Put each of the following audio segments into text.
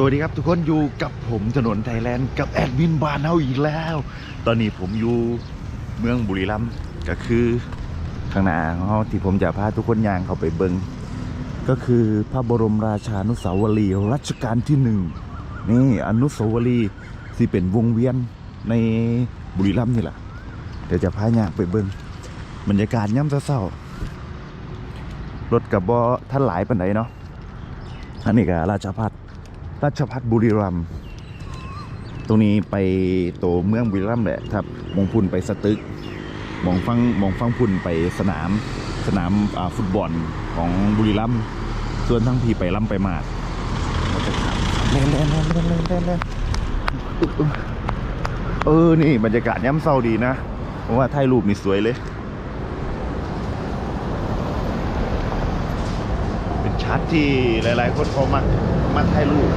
สวัสดีครับทุกคนอยู่กับผมถนนไทยแลนด์กับแอดมินบานเฮาอีกแล้ว ตอนนี้ผมอยู่เมืองบุรีรัมย์ก็คือข้างหน้าของเราที่ผมจะพาทุกคนย่างเข้าไปเบิงก็คือพระบรมราชานุสาวรีย์รัชกาลที่หนึ่งนี่อนุสาวรีย์ที่เป็นวงเวียนในบุรีรัมย์นี่แหละเดี๋ยวจะพาย่างไปเบิงบรรยากาศย่ำเศร้ารถกับบอท่านหลายปันไหนเนาะอันนี้ก็ราชพัฒน์ ราชพัฒบุรีรัมย์ตรงนี้ไปโตเมืองบุรีรัมย์แหละครับมองพุ่นไปสตึกมองฟังมองฟังพุ่นไปสนาม สนามอ่าฟุตบอลของบุรีรัมย์ส่วนทั้งพี่ไปล่ำไปมาดเราจะขับเล่นเล่นเล่นเล่นเล่นเล่นเล่นเออ นี่บรรยากาศย่ำเศร้าดีนะผมว่าถ่ายรูปนี่สวยเลย เป็น ชาร์ตที่หลายๆ คนเขามามาถ่ายรูป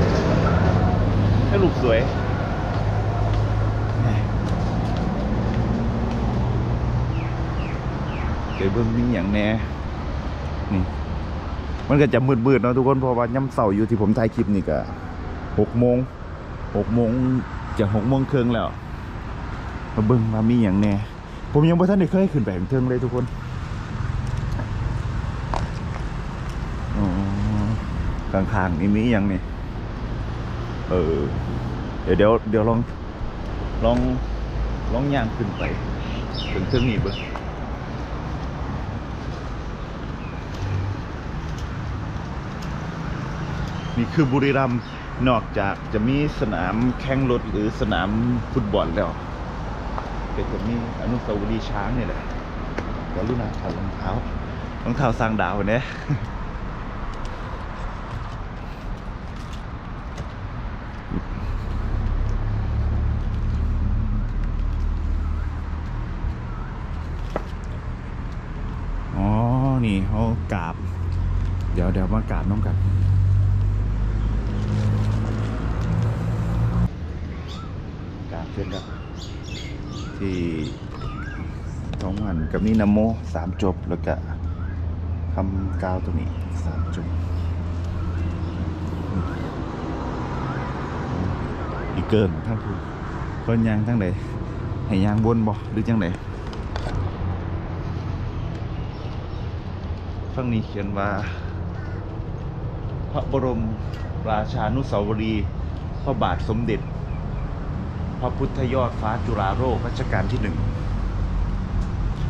ถ่ายรูปสวยเดี๋ยวเบิ่งมีอย่างแน่นี่มันก็จะมืดๆเนาะทุกคนเพราะว่าย่ำเสาอยู่ที่ผมถ่ายคลิปนี่ก็หกโมงหกโมงจะหกโมงครึ่งแล้วมาเบิ่งมามีอย่างแน่ผมยังบ่ทันได้เคยขึ้นไปถึงเทิงเลยทุกคน อ๋อ ข้างๆนี่มีอย่างนี่เออเดี๋ยวเดี๋ยวเดี๋ยวลองลองลองย่างขึ้นไปถึงเครื่องนี้เบิ้งนี่คือบุรีรัมย์นอกจากจะมีสนามแข่งรถหรือสนามฟุตบอลแล้วก็จะมีอนุสาวรีย์ช้างนี่แหละกรุณาถอดรองเท้ารองเท้าสร้างดาวเนี่ย อ๋อ นี่เขา กราบ เดี๋ยวเดี๋ยวมากราบน้องกันกราบเสร็จแล้วที่ท้องมันกับนี่นโมสามจบแล้วก็คำกาวตัวนี้สามจบอีกเกินทั้งคุณคนยางทั้งไหนให้ยางบนบ่หรือจังไห ฝั่งนี้เขียนว่า พระบรมราชานุสาวรีย์พระบาทสมเด็จ พระพุทธยอดฟ้าจุฬาโลกรัชกาลที่หนึ่ง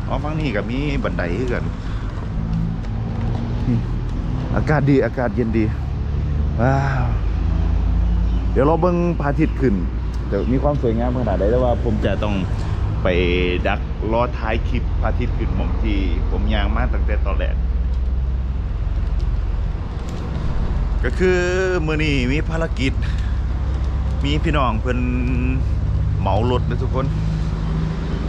อ๋อฝั่งนี้ก็มีบันไดคือกันอากาศดีอากาศเย็นดีว้าวเดี๋ยวเราเบิ่งพระอาทิตย์ขึ้นจะมีความสวยงามขนาดใดแต่ว่าผมจะต้องไปดักรอท้ายคลิปพระอาทิตย์ขึ้นมองที่ผมยางมาตั้งแต่ตอนแรก ก็คือมือนี้มีภารกิจ มีพี่น้องเพิ่นเหมารถนะทุกคน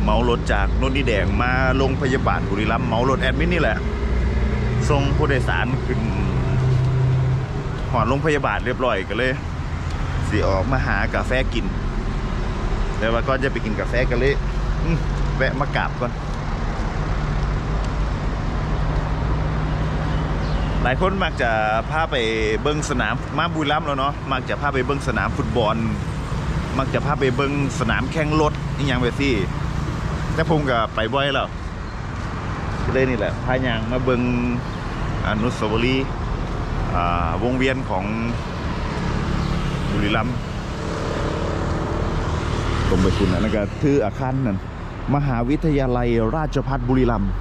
เหมารถจากนนทิแดงมาโรงพยาบาลบุรีรัมย์เหมารถแอดมินนี่แหละส่งผู้โดยสารขึ้นหอดโรงพยาบาลเรียบร้อยก็เลยสิออกมาหากาแฟกิน แต่ว่าก่อนจะไปกินกาแฟกันเลยแวะมากราบก่อน หลายคนมักจะพาไปเบิ้งสนามมาบุรีรัมย์แล้วเนาะมักจะพาไปเบิ้งสนามฟุตบอล มักจะพาไปเบิ้งสนามแข่งรถนี่ยังไปสิแต่ผมก็ไปบ่อยแล้วก็เลยนี่แหละพายางมาเบิ้งอนุสาวรีย์วงเวียนของบุรีรัมย์ตรงไปคุณนะแล้วก็ทืออาคารนั่นมหาวิทยาลัยราชภัฏบุรีรัมย์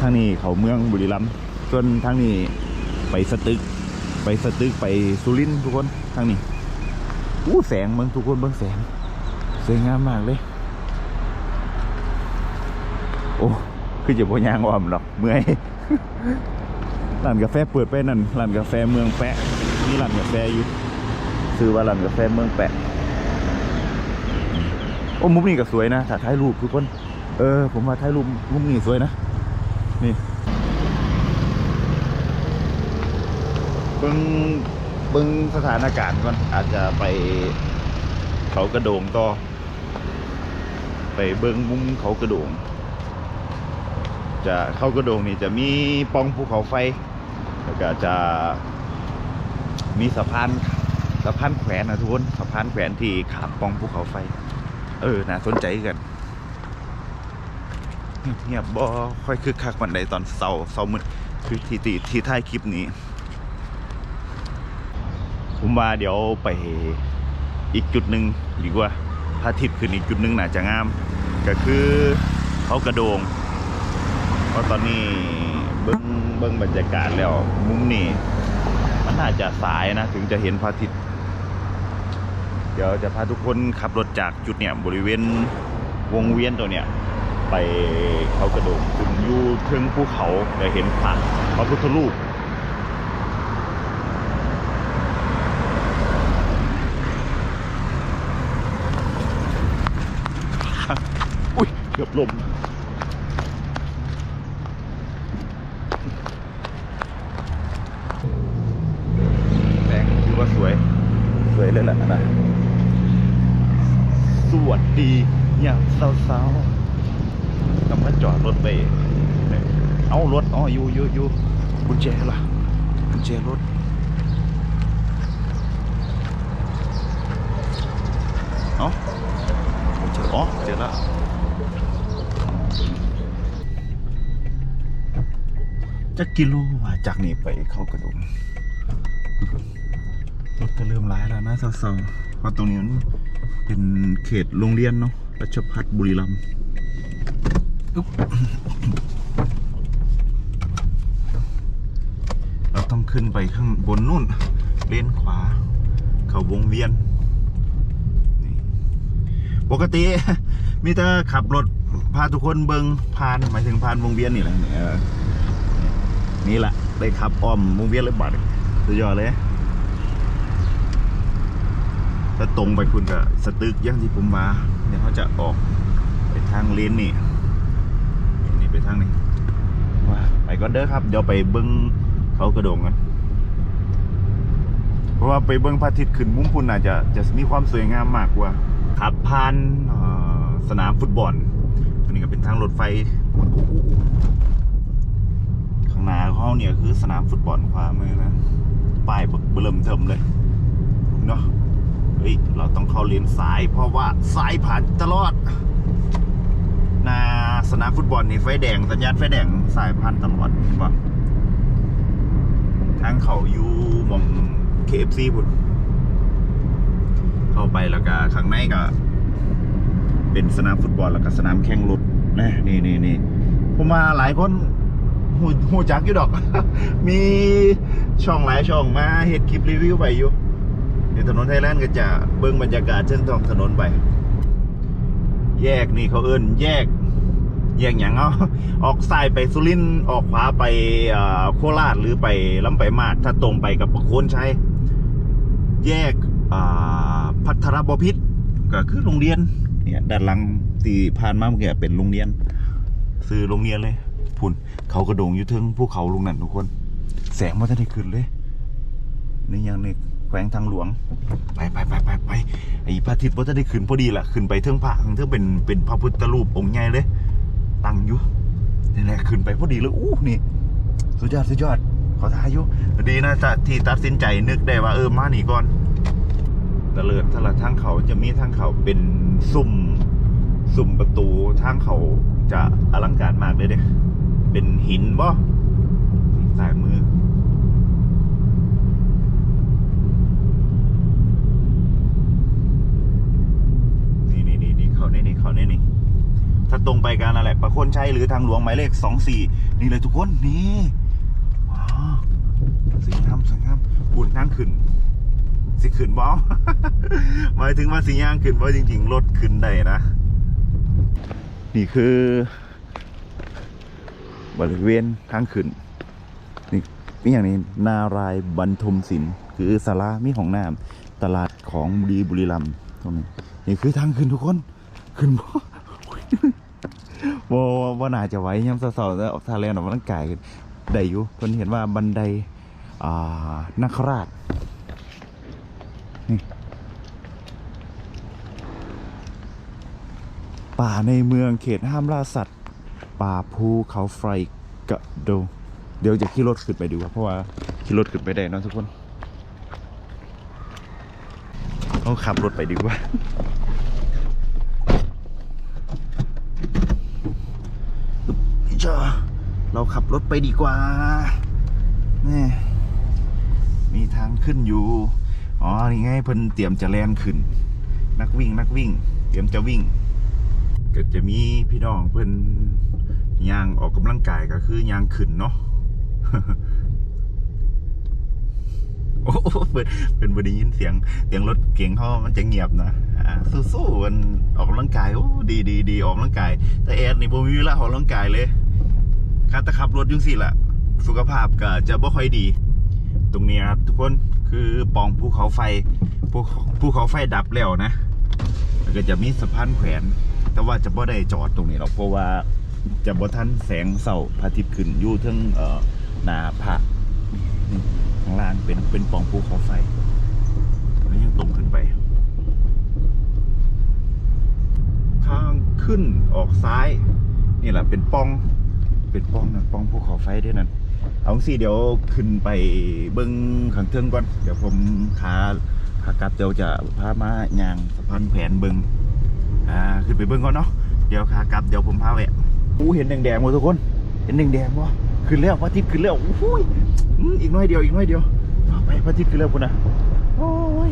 ทางนี้เขาเมืองบุรีรัมย์ส่วนทางนี้ไปสตึก ไปสตึกไปสุรินทุกคนทางนี้อู้แสงเมืองทุกคนเบิ่งแสงสวยงามมากเลย โอ้คือจะบ่ยางอ่อมหรอกเมื่อยร้านกาแฟเปิดไปนั่นร้านกาแฟเมืองแปะมีร้านกาแฟอยู่ซื้อว่าร้านกาแฟเมืองแปะโอ้มุมนี้ก็สวยนะถ่ายถ่ายรูปทุกคน เออ ผมว่าถ่ายรูปมุมนี้สวยนะ นี่เบิ้งเบิ้งสถานการณ์ก่อนอาจจะไปเขากระโดงต่อ ไปเบิ้งมุมเขากระโดง จะเข้ากระโดงนี่จะมีปล่องภูเขาไฟ แล้วก็จะมีสะพานสะพานแขวนนะทุกคนสะพานแขวนที่ขามปองภูเขาไฟ เออน่าสนใจกัน เงียบๆบ่ค่อยคึกคักวันใดตอนเสาเสามืดคือที่ที่ที่ท้ายคลิปนี้ ผมว่าเดี๋ยวไปอีกจุดหนึ่งดีกว่าพระอาทิตย์ขึ้นอีกจุดหนึ่งน่าจะงาม ก็คือเขากระโดง เพราะตอนนี้เบิ้งเบิ้งบรรยากาศแล้ว มุมนี้มันน่าจะสายนะ ถึงจะเห็นพระอาทิตย์เดี๋ยวจะพาทุกคนขับรถจากจุดเนี่ยบริเวณวงเวียนตัวเนี่ย ไปเขากระโดงถึงอยู่เทิงภูเขาจะเห็นพระพระพุทธรูปอุ้ยเกือบลมแสงถือว่าสวย สวยเลยแหละนะสวัสดีอย่างเศร้าๆ กำลังจอดรถไป เอารถอ๋ออยู่อยู่อยู่กุญแจล่ะกุญแจรถเอากุญแจอ๋อเจอแล้วจะกิโลว่าจากนี้ไปเข้ากระดุมรถก็เริ่มร้ายแล้วนะสาวๆเพราะตรงนี้มันเป็นเขตโรงเรียนเนาะรัชพัฒบุรีรัมย์ เราต้องขึ้นไปข้างบนนู่น เลนขวา เขาวงเวียน ปกติมีแต่ขับรถพาทุกคนเบิงผ่านหมายถึงผ่านวงเวียนนี่แหละนี่แหละได้ขับอ้อมวงเวียนเลยบัดสุดยอดเลยถ้าตรงไปคุณก็สตึกย่างที่ผมมาเดี๋ยวเขาจะออกไปทางเลนนี่ไปทางนี้ว่าไป ก่อนเด้อครับ เดี๋ยวไปเบิ้งเขากระโดงกันเพราะว่าไปเบิ้งพระอาทิตย์ขึ้นมุมพุ่นอาจจะจะมีความสวยงามมากกว่าขับผ่านสนามฟุตบอลอันนี้ก็เป็นทางรถไฟข้างหน้าเขาเนี่ยคือสนามฟุตบอลขวามือนะป้ายเบิ่มเทิมเลยเนาะเฮ้ยเราต้องเข้าเลนซ้ายเพราะว่าซ้ายผ่านตลอด นาสนามฟุตบอลนี่ไฟแดงสัญญาณไฟแดงสายผ่านตลอดเห็นปะทางเขาอยู่มอง KFC พุ่นเข้าไปแล้วก็ข้างในก็ เป็นสนามฟุตบอลแล้วก็สนามแข่งรถนะนี่นี่นี่ผมมาหลายคนหูหูจักอยู่ดอก มีช่องหลายช่องมาเห็ดคลิปรีวิวไปอยู่ในถนนไทยแลนด์ก็จะเบิ่งบรรยากาศเส้นทางถนนไป แยกนี่เขาเอิ้นแยก แยกอย่างเอาออกซ้ายไปสุรินทร์ออกขวาไปโคราชหรือไปลำไปมาถ้าตรงไปกับประโคนชัยแยกพัทรบพิษก็คือโรงเรียนเนี่ยด้านหลังที่ผ่านมาเมื่อกี้เป็นโรงเรียนซื้อโรงเรียนเลยพุ่นเขากระโดงอยู่เทึงภูเขาลุงนั่นทุกคน แสงมันจะได้ขึ้นเลยนี่ยังในแข วงทางหลวง ไปไปไปไปไปไอ้พระอาทิตย์ว่าจะได้ขึ้นพอดีแหละขึ้นไปเทิงผาเทิงเป็นเป็นพระพุทธรูปองค์ใหญ่เลย ตั้งอยู่นี่แหละขึ้นไปพอดีเลยอู้นี่ สุดยอดสุดยอดขอทายอยู่ดีนะจะที่ตัดสินใจนึกได้ว่าเออมาหนีก่อนตะเลิดถ้าละทางเขาจะมีทางเขาเป็นสุ่มสุ่มประตูทางเขาจะอลังการมากเลยเด้เป็นหินบ่สายมือ นี่นี่นี่นี่เขาในนี่เขาในนี่ ถ้าตรงไปกันอะไรประคนชัยหรือทางหลวงหมายเลขสองสี่นี่เลยทุกคนนี่ว้าวสวยงามสวยงามอุ่นนั่งขึ้น สิขึ้นบอหมายถึงว่าสิย่างขึ้นว่าจริง ๆ รถขึ้นได้นะ นี่คือบริเวณทางขึ้นนี่นี่อย่างนี้นารายบรรทมศิลป์คือสารามีของน้ำตลาดของบุรีบุรีรัมย์ตรงนี้นี่คือทางขึ้นทุกคนขึ้นบ่ ว่าว่น่าจะไหว้ยามเสาร์ๆแล้วทาแลนออกกำลังกายกันได้อยู่เพิ่นเห็นว่าบันไดอ่านาคราชนี่ป่าในเมืองเขตห้ามล่าสัตว์ ป่าภูเขาไฟกระโดงเดี๋ยวจะขี่รถขึ้นไปดูครับเพราะว่าขี่รถขึ้นไปได้นะทุกคนเราขับรถไปดีกว่า จ้าเราขับรถไปดีกว่านี่มีทางขึ้นอยู่ อ๋อ นี่ไงเพิ่นเตรียมจะแลนขึ้น นักวิ่งนักวิ่ง เตรียมจะวิ่ง ก็จะมีพี่น้องเพิ่นยางออกกำลังกายก็คือยางขึ้นเนาะ โอ้โหเป็นเป็นบไดียินเสียง เสียงรถเก๋งเขามันจะเงียบนะ อ่า สู้ๆมันออกกำลังกาย โอ้ ดีดีดีออกกำลังกาย แต่แอดนี่ผมมีเวลาออกกำลังกายเลย คัแต่ขับรถยุ่งสิล่ะสุขภาพก็จะบ่ค่อยดี ตรงนี้ครับ ทุกคนคือปองภูเขาไฟภูภูเขาไฟดับแล้วนะแล้วก็จะมีสะพานแขวน แต่ว่าจะบ่ได้จอดตรงนี้หรอกเพราะว่าจะบ่ทันแสงเสาพระอาทิตย์ขึ้นอยู่ทั้งเอ่อนาพระข้างล่างเป็นเป็นปองภูเขาไฟแล้วยังตรงขึ้นไป ทางขึ้นออกซ้าย นี่แหละเป็นปอง เป็นป้องน่ะป้องภูเขาไฟด้วยนั่นเอาสิเดี๋ยวขึ้นไปเบิ้งขังเทิงก่อน เดี๋ยวผมขาขากลับเดี๋ยวจะพามาย่างสะพานแผนเบิ้งอ่าขึ้นไปเบิ้งก่อนเนาะเดี๋ยวขากลับเดี๋ยวผมพาแวะอู้เห็นแดงๆหมดทุกคน เห็นแดงๆวะขึ้นแล้วพระอาทิตย์ขึ้นแล้วโอ้ยอืมอีกน้อยเดียวอีกน้อยเดียวไปพระอาทิตย์ขึ้นแล้วคุณนะโอ้ย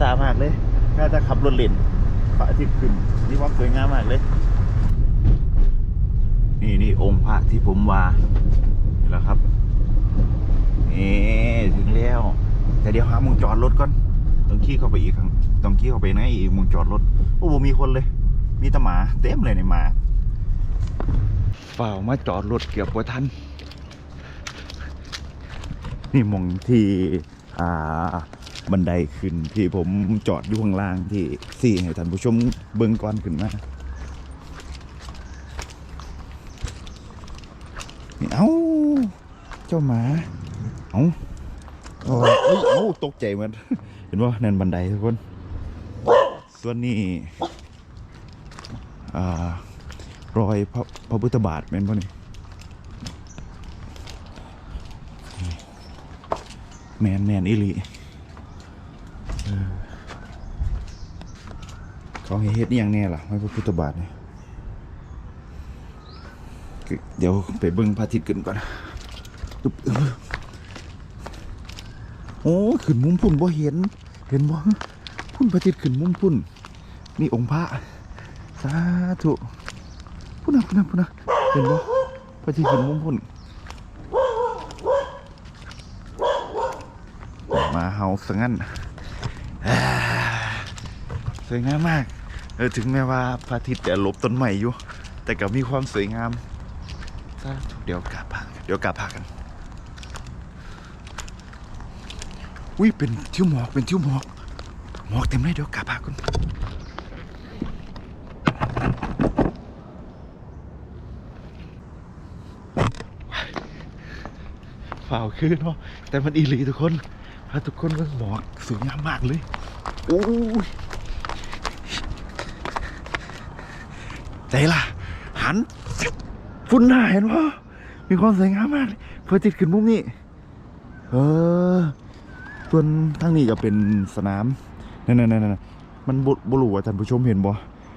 สามากเลยน่าจะขับรถเล่นพระอาทิตย์ขึ้นนี่ว่าสวยงามมากเลย นี่นี่องค์พระที่ผมว่านี่แหละครับนี่ถึงแล้ว แต่เดี๋ยวหามุงจอดรถก่อนต้องขี่เข้าไปอีกครั้งต้องขี่เข้าไปในอีกมุงจอดรถโอ้โหมีคนเลย มีตหมาเต็มเลยในหมาเปล่ามาจอดรถเกือบว่าทันนี่มองที่อ่าบันไดขึ้นที่ผมจอดอยู่ข้างล่างที่สี่ให้ท่านผู้ชมเบิ่งก่อนขึ้นมา เอ้า เจ้าหมา เอ้าโอ้ยเอ้ยเอ้าตกใจมัน เห็นว่านั่นบันไดทุกคน ส่วนนี้อ่ารอยพระพระพุทธบาทเป็นป่ะนี่แมนแมนอิลีเออเขาเฮ็ดยังแน่ล่ะไม่พระพุทธบาทนี่คือ เดี๋ยวไปเบิ่งพระอาทิตย์ขึ้นก่อนตุ๊บโอ้ขึ้นมุมพุ่นบ่เห็น เห็นบ่พุ่นพระอาทิตย์ขึ้นมุมพุ่น นี่องค์พระ สาธุพุ่นนะพุ่นนะพุ่นนะเห็นบ่พระอาทิตย์ขึ้นมุมพุ่น มาเฮาซะงั้นอ่าสวยงามมาก เออถึงแม้ว่าพระอาทิตย์จะหลบต้นไม้อยู่ แต่ก็มีความสวยงามาธุเดี๋ยวกราบพระเดี๋ยวกราบพระกันอุ้ยเป็นทิวหมอกเป็นทิวหมอกหมอกเต็มเลยเดี๋ยวกราบพระกันฝ่าวขึ้นเนาะแต่มันอีหลีทุกคนถ้าทุกคนมันหมอกสวยงามมากเลยโอ้ยใจล่ะหัน ฟุ้นหน้าเห็นว่ามีความสวยงามมากเลยเพื่อติดขึ้นมุมนี้ เออส่วนทั้งนี้ก็เป็นสนามนั่นนั่นนั่นมันบุบุรุว่าท่านผู้ชมเห็นบ่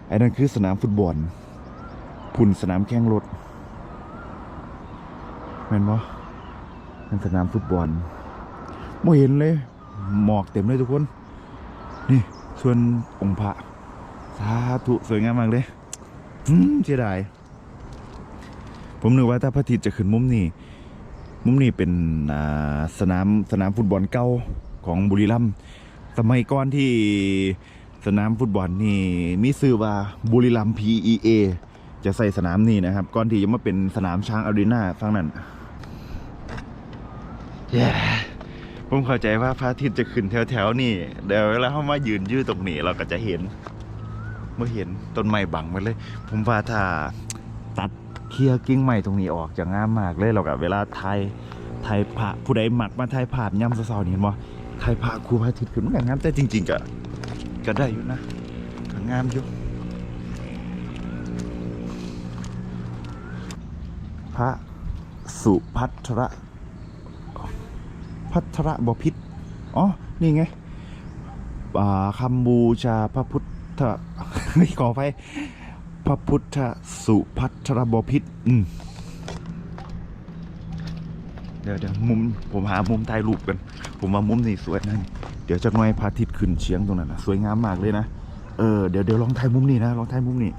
ไอ้นั่นคือสนามฟุตบอลพุ่นสนามแข่งรถเห็นบ่นั่นสนามฟุตบอลไม่เห็นเลย หมอกเต็มเลยทุกคน นี่ ส่วนองค์พระสาธุสวยงามมากเลยอืมเสียดาย ผมนึกว่าถ้าพระอาทิตย์จะขึ้นมุมนี้ มุมนี้เป็นสนามสนามฟุตบอลเก่าของบุรีรัมย์สมัยก่อนที่สนามฟุตบอลนี่มีชื่อว่าบุรีรัมย์ PEA จะใส่สนามนี้นะครับ ก่อนที่จะมาเป็นสนามช้างอารีนาฟังนั้นแย่ผมเข้าใจว่าพระอาทิตย์จะขึ้นแถวๆนี่เดี๋ยวเวลาเขามายืนยืดตรงนี้เราก็จะเห็นเมื่อเห็นต้นไม้บังไปเลย ผมว่าถ้า เคลียร์กิ่งไม้ตรงนี้ออกจะงามมากเลยเรากับเวลาถ่ายถ่ายภาผู้ใดมักมาถ่ายภาพย่ำเสาๆนี่เห็นบ่ถ่ายภาครูพระอาทิตย์ขึ้นมันก็งามแต่จริง ๆก็ก็ได้อยู่นะก็งามอยู่พระสุพัทระพัทระบพิษอ๋อ นี่ไงอ่าคำบูชาพระพุทธเฮ้ยขอไป พระพุทธสุพัทรบพิษอืมเดี๋ยวเดี๋ยวมุมผมหามุมถ่ายรูปกัน ผมว่ามุมนี้สวยนะนี่เดี๋ยวจะน่อยพระอาทิตย์ขึ้นเฉียงตรงนั้นนะสวยงามมากเลยนะเออเดี๋ยวเดี๋ยวลองถ่ายมุมนี้นะลองถ่ายมุมนี้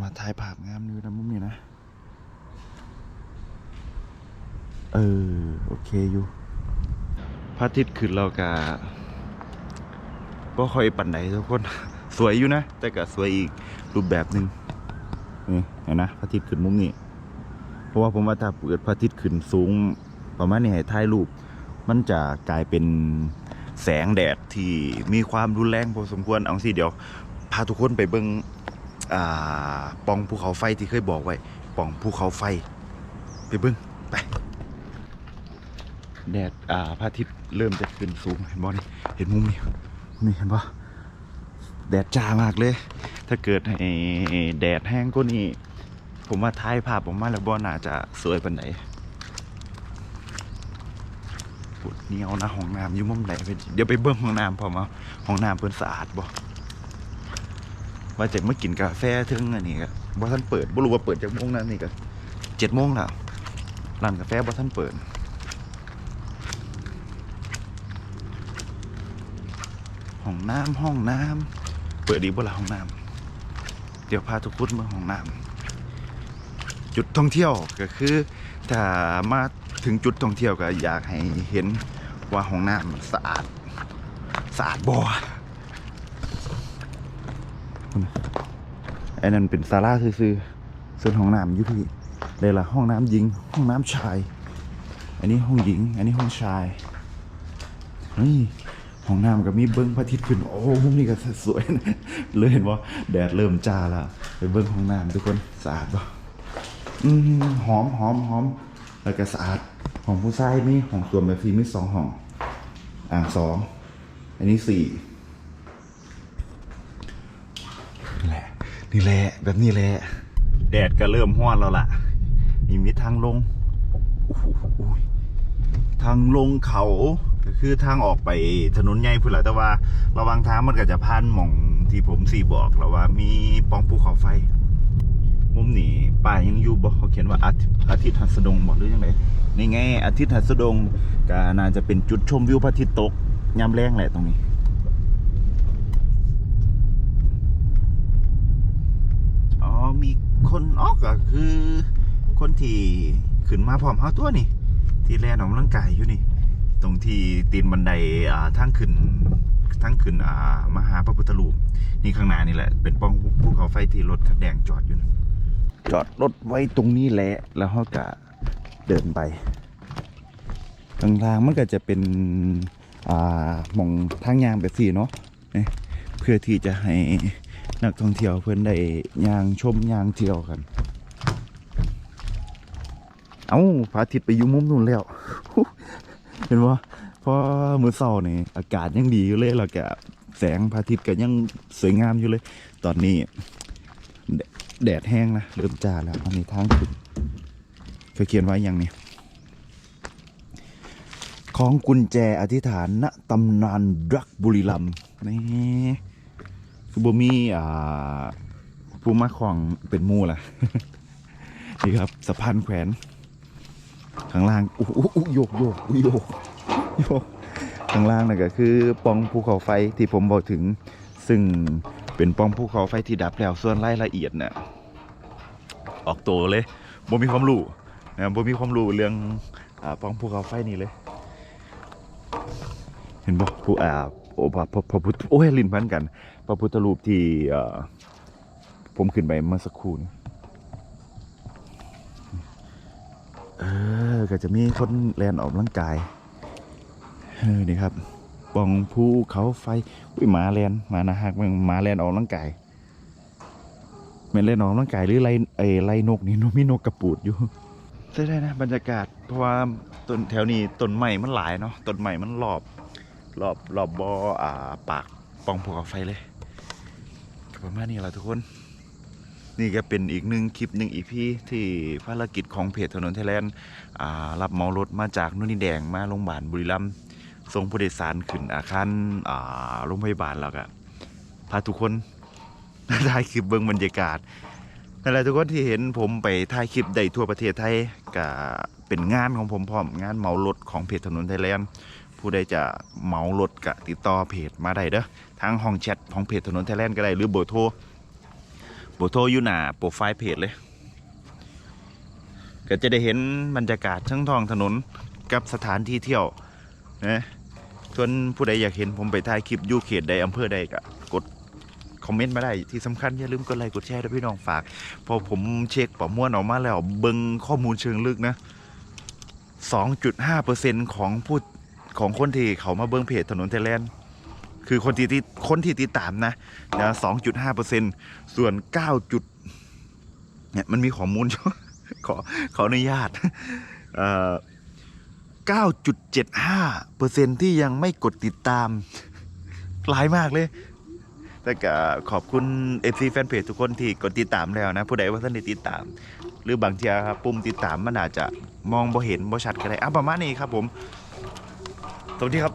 มาถ่ายภาพงามอยู่นะมุมนี้นะ เออ โอเคอยู่ พระอาทิตย์ขึ้นเรากะก็ค่อยปั่นไหนทุกคน สวยอยู่นะ แต่ก็สวยอีกรูปแบบหนึ่งนี่เห็นนะพระอาทิตย์ขึ้นมุมนี้ เพราะว่าผมว่าถ้าเปิดพระอาทิตย์ขึ้นสูง ประมาณนี้ให้ถ่ายรูป มันจะกลายเป็นแสงแดดที่มีความรุนแรงพอสมควรเอาสิเดี๋ยว พาทุกคนไปเบิ่งป่องภูเขาไฟที่เคยบอกไว้ป่องภูเขาไฟ ไปเบิ่ง แดดอ่าพระอาทิตย์เริ่มจะขึ้นสูงเห็นบ่นี่เห็นมุมนี้นี่เห็นบ่แดดจ้ามากเลย ถ้าเกิดให้แดดแห้งก็นี่ผมว่าท้ายภาพผมมาแล้วบ่น่าจะสวยปานไหนปวดเหนียวนะห้องน้ำยู่มมไหนไปเดี๋ยวไปเบิ่งห้องน้ำพอมาห้องน้ำเพิ่นสะอาดบ่ว่าจะมากินกาแฟถึงอันนี้ก็บ่ทันเปิดบ่รู้ว่าเปิดจากโมงนั้นนี่ก็เจ็ดโมงแล้วร้านกาแฟบ่ทันเปิด ห้องน้ำห้องน้ำเปิดดีบ่ละห้องน้ำเดี๋ยวพาทุกคนมาห้องน้ำจุดท่องเที่ยวก็คือถ้ามาถึงจุดท่องเที่ยวก็อยากให้เห็นว่าห้องน้ำสะอาดสะอาดบ่ไอ้นั่นเป็นศาลาซื่อๆส่วนห้องน้ำอยู่ที่เลยละห้องน้ำหญิง ห้องน้ำชาย อันนี้ห้องหญิง อันนี้ห้องชายนี่ ห้องน้ำก็มีเบิ้งพระอาทิตย์ขึ้น โอ้มุมนี้ก็สวยนะเลยเห็นว่าแดดเริ่มจ้าแล้วไปเบิ้งห้องน้ำทุกคนสะอาดปะอืมหอมหอมหอมแล้วก็สะอาดห้องผู้ชายมีห้องส่วนแบบฟรีมีสองห้อง อ่างสองอันนี้สี่นี่แหละ นี่แหละ แบบนี้แหละ แดดก็เริ่มห้อนแล้วล่ะ นี่มีทางลงทางลงเขา ก็คือทางออกไปถนนใหญ่พุ่นแหละแต่ว่า ระวังทางมันก็จะผ่านหม่องที่ผมสี่บอกแล้วว่ามีปองภูเขาไฟ มุมนี้ป้ายยังอยู่บอกเขาเขียนว่าอาทิอาทิตย์หัสดงบอกหรือยังไงนี่ไงอาทิตย์หัสดงก็น่าจะเป็นจุดชมวิวพระอาทิตย์ตกยามแรงแหละตรงนี้อ๋อมีคนออกก็คือ คนที่ขึ้นมาพร้อมเฮาตัวนี่ ที่แลนออกกำลังกายอยู่นี่ ตรงที่ตีนบันไดอ่าทางขึ้นทางขึ้นอ่ามหาพระพุทธรูปนี่ข้างหน้านี่แหละ เป็นป้องภูเขาไฟที่รถคันแดงจอดอยู่นะจอดรถไว้ตรงนี้แหละ แล้วเขาก็เดินไปทางทางมันก็จะเป็นอ่ามองทางยางแบบสี่เนาะเนี่ยเพื่อที่จะให้นักท่องเที่ยวเพื่อนได้ยางชมยางเที่ยวกัน เอ้าพระอาทิตย์ไปอยู่มุมนู่นแล้ว เห็นว่าเพราะมื้อเช้านี่อากาศยังดีอยู่เลยแล้วก็แสงพระอาทิตย์ก็ยังสวยงามอยู่เลย ตอนนี้ แดแดดแห้งนะเริ่มจ้าแล้วอันนี้ทางขึ้นเขาเขียนไว้อย่างนี้ของกุญแจอธิษฐานณตำนานรักบุรีรัมย์นี่คือบ่มีอ่าผู้มาของเป็นมู่ล่ะ นี่ครับสะพานแขวน ข้างล่างอู้อู้อู้โยกโยกโยกโยกข้างล่างนั่นก็คือปล่องภูเขาไฟที่ผมบอกถึง ซึ่งเป็นปล่องภูเขาไฟที่ดับแล้วส่วนรายละเอียดเนี่ยออกตัวเลยบ่มีความรู้นะบ่มีความรู้เรื่องอปล่องภูเขาไฟนี่เลย เห็นบ่ผู้อาโอ้พระพระพุทธโอ้ยลินพันกัน พระพุทธรูปที่ผมขึ้นไปเมื่อสักครู่นี้ เออก็จะมีคนแลนออกกำลังกายเออนี่ครับปองภูเขาไฟอุ้ยหมาแลนหมานะฮักแมันหมาแลนออกกำลังกายแมันแลนออกกำลังกายหรือไล่ไอ้ไล่นกนี่นกมีนกกระปูดอยู่ใช่ได้นะบรรยากาศเพราะว่าต้นแถวนี้ต้นใหม่มันหลายเนาะต้นใหม่มันรอบรอบรอบบออ่าปากปองภูเขาไฟเลยก็ประมาณนี้แหละทุกคน นี่ก็เป็นอีกหนึ่งคลิปหนึ่งอีพีที่ภารกิจของเพจถนนไทยแลนด์รับเมารถมาจากนุ่นนี่แดงมาโรงพยาบาลบุรีรัมย์ส่งผู้โดยสารขึ้นอาคารโรงพยาบาลแล้วก็พาทุกคนถ่ายคลิปเบิ่งบรรยากาศนั่นแหละทุกคนที่เห็นผมไปถ่ายคลิปได้ทั่วประเทศไทยก็เป็นงานของผมพร้อมงานเมารถของเพจถนนไทยแลนด์ผู้ใดจะเมารถก็ติดต่อเพจมาได้เด้อทางห้องแชทของเพจถนนไทยแลนด์ก็ได้หรือเบอร์โทร โบโทรอยู่หน้าโปรไฟล์เพจเลย ก็จะได้เห็นบรรยากาศทั้งท้องถนนกับสถานที่เที่ยวนะส่วนผู้ใดอยากเห็นผมไปถ่ายคลิปยูเขตใดอำเภอใดก็กดคอมเมนต์มาได้ที่สำคัญอย่าลืมกดไลค์กดแชร์ด้วยพี่น้องฝาก พอผมเช็คประมวลออกมาแล้วเบิงข้อมูลเชิงลึกนะ 2.5%ของผู้ของคนที่เขามาเบิ้งเพจถนนไทยแลนด์ คือคนที่ติดคนที่ติดตามนะนะ2.5%ส่วน9จุดเนี่ยมันมีข้อมูลขอขออนุญาตเอ่อ9.75%ที่ยังไม่กดติดตามหลายมากเลยแต่ก็ขอบคุณ FC แฟนเพจทุกคนที่กดติดตามแล้วนะ ผู้ใดว่าท่านได้ติดตาม หรือบางทีครับปุ่มติดตามมันอาจจะมองบ่เห็นบ่ชัดก็ได้อะประมาณนี้ครับผม สวัสดีครับ